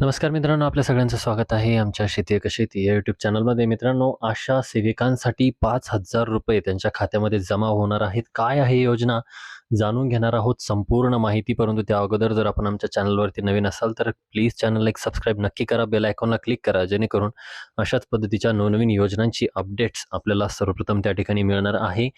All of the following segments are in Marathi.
नमस्कार मित्रांनो आपल्या सगळ्यांचं स्वागत आहे आमच्या शेती एक शेती या युट्यूब चॅनलमध्ये मित्रांनो आशा सेविकांसाठी पाच हजार रुपये त्यांच्या खात्यामध्ये जमा होणार आहेत. काय आहे योजना? जाणून घेणार आहोत संपूर्ण माहिती. परंतु त्या अगोदर जर आपण आमच्या चॅनलवरती नवीन असाल तर प्लीज चॅनलला एक सबस्क्राईब नक्की करा. बेल आयकॉनला क्लिक करा जेणेकरून अशाच पद्धतीच्या नवनवीन योजनांची अपडेट्स आपल्याला सर्वप्रथम त्या ठिकाणी मिळणार आहे.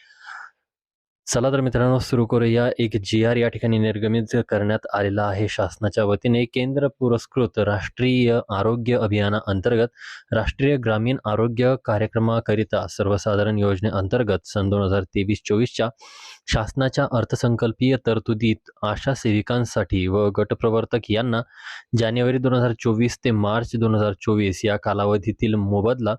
चला तर मित्रांनो सुरू करूया. एक जी आर या ठिकाणी निर्गमित करण्यात आलेला आहे शासनाच्या वतीने केंद्र पुरस्कृत राष्ट्रीय आरोग्य अभियाना अंतर्गत राष्ट्रीय ग्रामीण आरोग्य कार्यक्रमाकरिता सर्वसाधारण योजनेअंतर्गत सन दोन हजार तेवीस चोवीसच्या शासनाच्या अर्थसंकल्पीय तरतुदीत आशा सेविकांसाठी व गटप्रवर्तक यांना जानेवारी दोन हजार चोवीस ते मार्च दोन हजार चोवीस या कालावधीतील मोबदला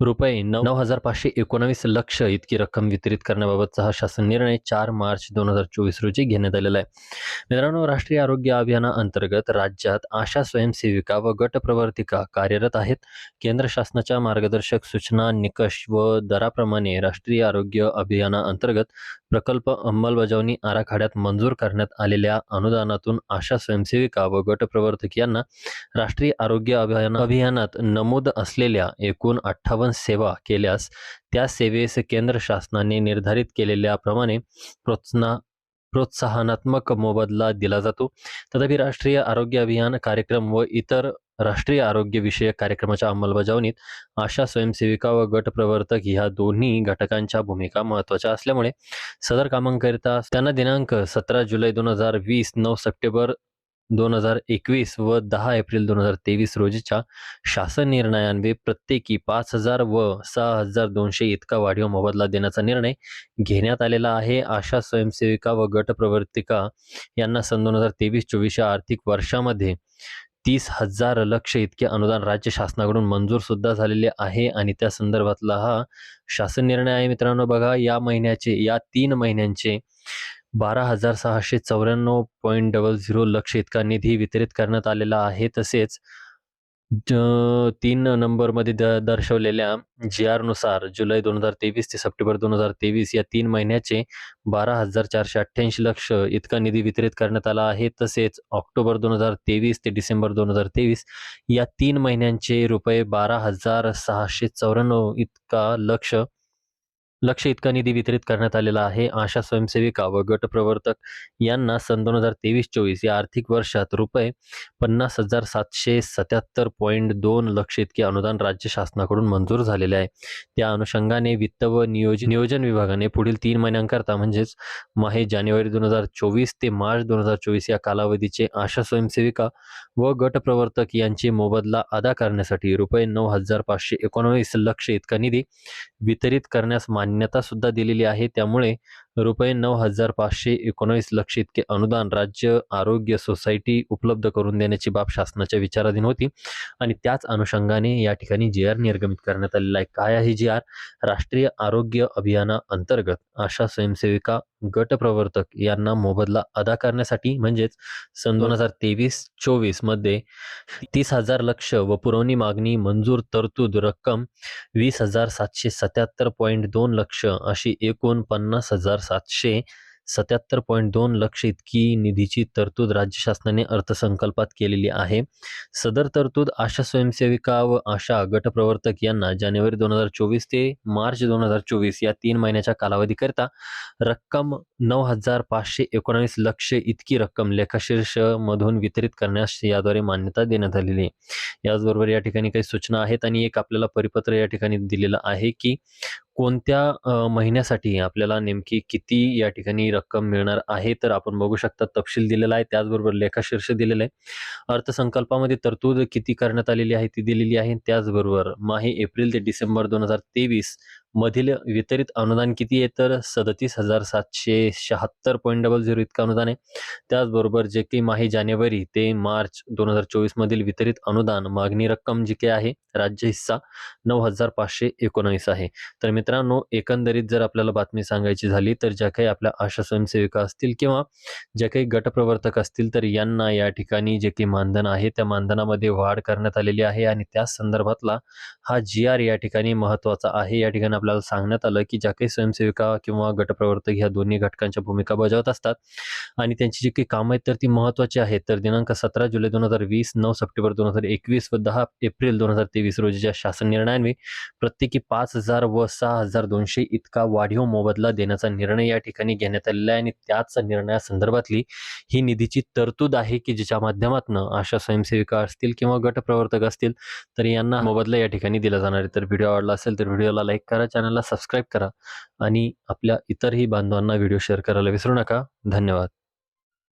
रुपये नऊ हजार पाचशे एकोणावीस लक्ष इतकी रक्कम वितरित करण्याबाबतचा हा शासन निर्णय चार मार्च दोन हजार चोवीस रोजी घेण्यात आलेला आहे. मित्रांनो राष्ट्रीय आरोग्य अभियानाअंतर्गत राज्यात आशा स्वयंसेविका व गटप्रवर्तिका कार्यरत आहेत. केंद्र शासनाच्या मार्गदर्शक सूचना निकष व दराप्रमाणे राष्ट्रीय आरोग्य अभियानाअंतर्गत प्रकल्प अंमलबजावणी आराखड्यात मंजूर करण्यात आलेल्या अनुदानातून आशा स्वयंसेविका व गटप्रवर्तक यांना राष्ट्रीय आरोग्य अभियान अभियानात नमूद असलेल्या एकूण अठ्ठावन्न सेवा केल्यास त्या सेवेस केंद्र शासनाने निर्धारित केलेल्याप्रमाणे प्रोत्साहन प्रोत्साहनात्मक मोबदला दिला जातो. तथापि राष्ट्रीय आरोग्य अभियान कार्यक्रम व इतर राष्ट्रीय आरोग्य विषयक कार्यक्रमाच्या अंमलबजावणीत आशा स्वयंसेविका व गट प्रवर्तक ह्या दोन्ही घटकांच्या भूमिका महत्त्वाच्या असल्यामुळे सदर कामांकरिता त्यांना दिनांक सतरा जुलै दोन हजार वीस नऊ सप्टेंबर दोन हजार एकवीस व दहा एप्रिल दोन हजार तेवीस रोजीच्या शासन निर्णयान्वये प्रत्येकी पाच हजार व सहा हजार दोनशे इतका वाढीव मोबदला देण्याचा निर्णय घेण्यात आलेला आहे. आशा स्वयंसेविका व गटप्रवर्तिका यांना सन दोन हजार तेवीस चोवीस या आर्थिक वर्षामध्ये तीस हजार लक्ष इतके अनुदान राज्य शासनाकडून मंजूर सुद्धा झालेले आहे आणि त्या संदर्भातला हा शासन निर्णय आहे मित्रांनो. बघा या महिन्याचे या तीन महिन्यांचे बारा हजार सहाशे चौऱ्याण्णव पॉईंट डबल झिरो लक्ष इतका निधी वितरित करण्यात आलेला आहे. तसेच ज- तीन नंबरमध्ये द दर्शवलेल्या जी आरनुसार जुलै दोन हजार तेवीस ते सप्टेंबर दोन हजार तेवीस या तीन महिन्याचे बारा हजार चारशे अठ्ठ्याऐंशी लक्ष इतका निधी वितरित करण्यात आला आहे. तसेच ऑक्टोबर दोन हजार तेवीस ते डिसेंबर दोन हजार तेवीस या तीन महिन्यांचे रुपये बारा हजार सहाशे चौऱ्याण्णव इतका लक्ष लक्ष इतका निधी वितरित करण्यात आलेला आहे. आशा स्वयंसेविका व गटप्रवर्तक यांना सन दोन हजार तेवीस चोवीस या आर्थिक वर्षात रुपये पन्नास हजार सातशे सत्याहत्तर पॉईंट दोन लक्ष इतके अनुदान राज्य शासनाकडून मंजूर झालेले आहे. त्या अनुषंगाने वित्त व नियोजन नियोजन विभागाने पुढील तीन महिन्यांकरता म्हणजेच माहे जानेवारी दोन हजार चोवीस ते मार्च दोन हजार चोवीस या कालावधीचे आशा स्वयंसेविका व गटप्रवर्तक यांचे मोबदला अदा करण्यासाठी रुपये नऊ हजार पाचशे एकोणवीस लक्ष इतका निधी वितरित करण्यास मान्य सुद्धा दिलेली आहे. त्यामुळे रुपये नऊ हजार पाचशे एकोणावीस लक्ष इतके अनुदान राज्य आरोग्य सोसायटी उपलब्ध करून देण्याची बाब शासनाच्या विचाराधीन होती. आणि त्याच अनुषंगाने या ठिकाणी जी आर निर्गमित करण्यात आलेला आहे. काय आहे जी आर राष्ट्रीय आरोग्य अभियाना अंतर्गत आशा स्वयंसेविका गट प्रवर्तक यांना मोबदला अदा करण्यासाठी म्हणजेच सन दोन हजार तेवीस चोवीसमध्ये तीस हजार लक्ष व पुरवणी मागणी मंजूर तरतूद रक्कम वीस हजार सातशे सत्याहत्तर पॉईंट दोन लक्ष अशी एकूण पन्नास हजार सातशे सत्याहत्तर पॉईंट दोन लक्ष इतकी निधीची तरतूद राज्य शासनाने अर्थसंकल्पात केलेली आहे. सदर तरतूद आशा स्वयंसेविका व आशा गटप्रवर्तक यांना जानेवारी दोन हजार चोवीस ते मार्च दोन हजार चोवीस या तीन महिन्याच्या कालावधीकरिता रक्कम नऊ हजार पाचशे एकोणावीस लक्ष इतकी रक्कम लेखाशीर्ष मधून वितरित करण्यास याद्वारे मान्यता देण्यात आलेली आहे. याचबरोबर या ठिकाणी काही सूचना आहेत आणि एक आपल्याला परिपत्र या ठिकाणी दिलेलं आहे की कोणत्या महिन्यासाठी आपल्याला नेमकी किती या ठिकाणी रक्कम मिळणार आहे तर आपण बघू शकता तपशील दिलेला आहे त्याचबरोबर लेखाशीर्ष दिलेलं आहे. अर्थसंकल्पामध्ये तरतूद किती करण्यात आलेली आहे ती दिलेली आहे. त्याचबरोबर माहे एप्रिल ते डिसेंबर दोन हजार तेवीस मधील वितरित अनुदान किती आहे? तर सदतीस हजार सातशे शहात्तर पॉईंट डबल झिरो इतकं अनुदान आहे. त्याचबरोबर जे काही माही जानेवारी ते मार्च दोन हजार चोवीसमधील वितरित अनुदान मागणी रक्कम जी काही आहे? राज्य हिस्सा नऊ हजार पाचशे एकोणवीस आहे. तर मित्रांनो एकंदरीत जर आपल्याला बातमी सांगायची झाली तर ज्या काही आपल्या आशा स्वयंसेविका असतील किंवा ज्या काही गटप्रवर्तक असतील तर यांना या ठिकाणी जे काही मानधन आहे त्या मानधनामध्ये वाढ करण्यात आलेली आहे आणि त्या संदर्भातला हा जी आर या ठिकाणी महत्त्वाचा आहे. या ठिकाणी आपल्याला सांगण्यात आलं की ज्या काही स्वयंसेविका किंवा गटप्रवर्तक ह्या दोन्ही घटकांच्या भूमिका बजावत असतात आणि त्यांची जी काही कामं आहेत तर ती महत्त्वाची आहेत. तर दिनांक सतरा जुलै दोन हजार वीस नऊ सप्टेंबर दोन हजार एकवीस व दहा एप्रिल दोन हजार तेवीस रोजीच्या शासन निर्णयान्वये प्रत्येकी पाच हजार व सहा हजार दोनशे इतका वाढीव मोबदला देण्याचा निर्णय या ठिकाणी घेण्यात आलेला आहे आणि त्याच निर्णयासंदर्भातली ही निधीची तरतूद आहे की ज्याच्या माध्यमातून अशा स्वयंसेविका असतील किंवा गटप्रवर्तक असतील तर यांना मोबदला या ठिकाणी दिला जाणार आहे. तर व्हिडिओ आवडला असेल तर व्हिडिओला लाईक करा चॅनलला सबस्क्राईब करा आणि आपल्या इतरही बांधवांना व्हिडिओ शेअर करायला विसरू नका. धन्यवाद.